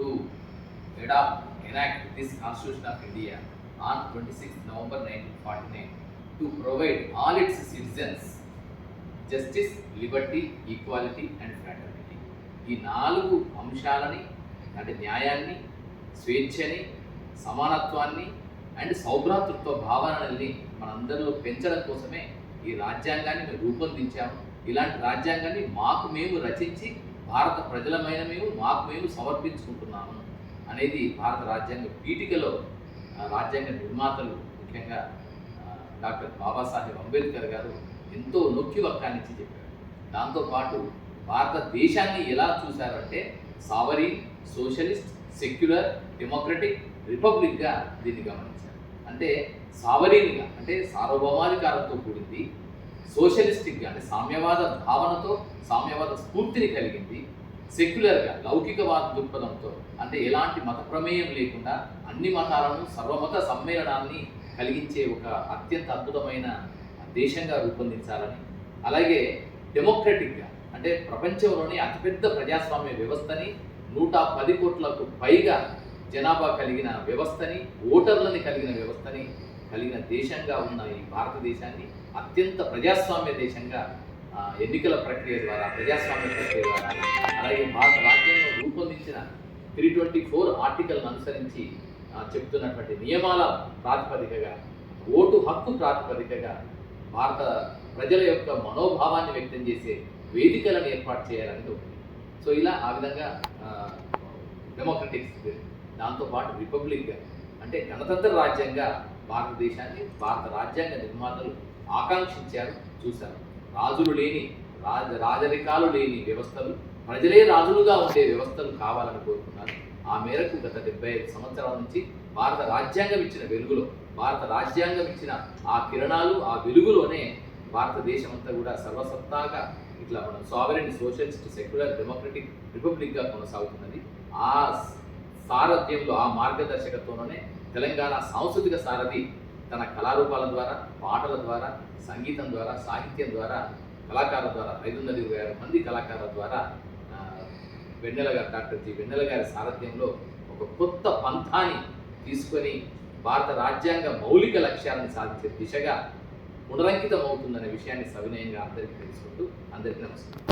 to adopt, enact this Constitution of India on 26th November 1949 to provide all its citizens justice, liberty, equality and fraternity. ఈ నాలుగు అంశాలని అంటే న్యాయాన్ని స్వేచ్ఛని సమానత్వాన్ని and సౌభ్రాతృత్వ భావనల్ని మనందరిలో పెంచడం కోసమే ఈ రాజ్యాంగాన్ని మేము రూపొందించాము ఇలాంటి రాజ్యాంగాన్ని మాకు మేము రచించి భారత ప్రజలమైన మేము మాకు మేము సమర్పించుకుంటున్నాము అనేది భారత రాజ్యాంగ పీఠికలో రాజ్యాంగ నిర్మాతలు ముఖ్యంగా డాక్టర్ బాబాసాహెబ్ అంబేద్కర్ గారు ఎంతో నొక్కి వక్కానిచ్చి చెప్పారు. దాంతోపాటు భారతదేశాన్ని ఎలా చూశారంటే సావరీన్ సోషలిస్ట్ సెక్యులర్ డెమోక్రటిక్ రిపబ్లిక్గా దీన్ని గమనించారు. అంటే సావరీన్గా అంటే సార్వభౌమాధికారంతో కూడింది సోషలిస్టిక్గా అంటే సామ్యవాద భావనతో సామ్యవాద స్ఫూర్తిని కలిగింది సెక్యులర్గా లౌకికవాద దృక్పథంతో. అంటే ఎలాంటి మత ప్రమేయం లేకుండా అన్ని మతాలను సర్వమత సమ్మేళనాన్ని కలిగించే ఒక అత్యంత అద్భుతమైన దేశంగా రూపొందించాలని. అలాగే డెమోక్రటిక్గా అంటే ప్రపంచంలోని అతిపెద్ద ప్రజాస్వామ్య వ్యవస్థని నూట పది కోట్లకు పైగా జనాభా కలిగిన వ్యవస్థని ఓటర్లని కలిగిన వ్యవస్థని కలిగిన దేశంగా ఉన్న ఈ భారతదేశాన్ని అత్యంత ప్రజాస్వామ్య దేశంగా ఎన్నికల ప్రక్రియ ద్వారా ప్రజాస్వామ్య ప్రక్రియ ద్వారా అలాగే భారత రాజ్యాంగం రూపొందించిన త్రీ ట్వంటీ ఫోర్ ఆర్టికల్ను అనుసరించి చెప్తున్నటువంటి నియమాల ప్రాతిపదికగా ఓటు హక్కు ప్రాతిపదికగా భారత ప్రజల యొక్క మనోభావాన్ని వ్యక్తం చేసే వేదికలను ఏర్పాటు చేయాలని సో ఇలా ఆ విధంగా డెమోక్రటిక్స్ దాంతోపాటు రిపబ్లిక్గా అంటే గణతంత్ర రాజ్యంగా భారతదేశాన్ని భారత రాజ్యాంగ నిర్మాతలు ఆకాంక్షించారు చూశారు. రాజులు లేని రాజ రాజరికాలు లేని వ్యవస్థలు ప్రజలే రాజులుగా ఉండే వ్యవస్థలు కావాలని కోరుకున్నారు. ఆ మేరకు గత డెబ్బై ఐదు సంవత్సరాల నుంచి భారత రాజ్యాంగం ఇచ్చిన వెలుగులో భారత రాజ్యాంగం ఇచ్చిన ఆ కిరణాలు ఆ వెలుగులోనే భారతదేశం అంతా కూడా సర్వసత్తాగా ఇట్లా మనం సావరెన్ సోషలిస్ట్ సెక్యులర్ డెమోక్రటిక్ రిపబ్లిక్గా కొనసాగుతున్నది. ఆ సారథ్యంలో ఆ మార్గదర్శకత్వంలోనే తెలంగాణ సాంస్కృతిక సారథి తన కళారూపాల ద్వారా పాటల ద్వారా సంగీతం ద్వారా సాహిత్యం ద్వారా కళాకారుల ద్వారా ఐదు వందల ఇరవై ఆరు మంది కళాకారుల ద్వారా వెన్నెల గారు డాక్టర్ జి. వెన్నెల గారి సారథ్యంలో ఒక కొత్త పంథాన్ని తీసుకొని భారత రాజ్యాంగ మౌలిక లక్ష్యాలను సాధించే దిశగా పునరంకితం అవుతుందనే విషయాన్ని సవినయంగా అందరికీ తెలుసుకుంటూ అందరికీ నమస్కారం.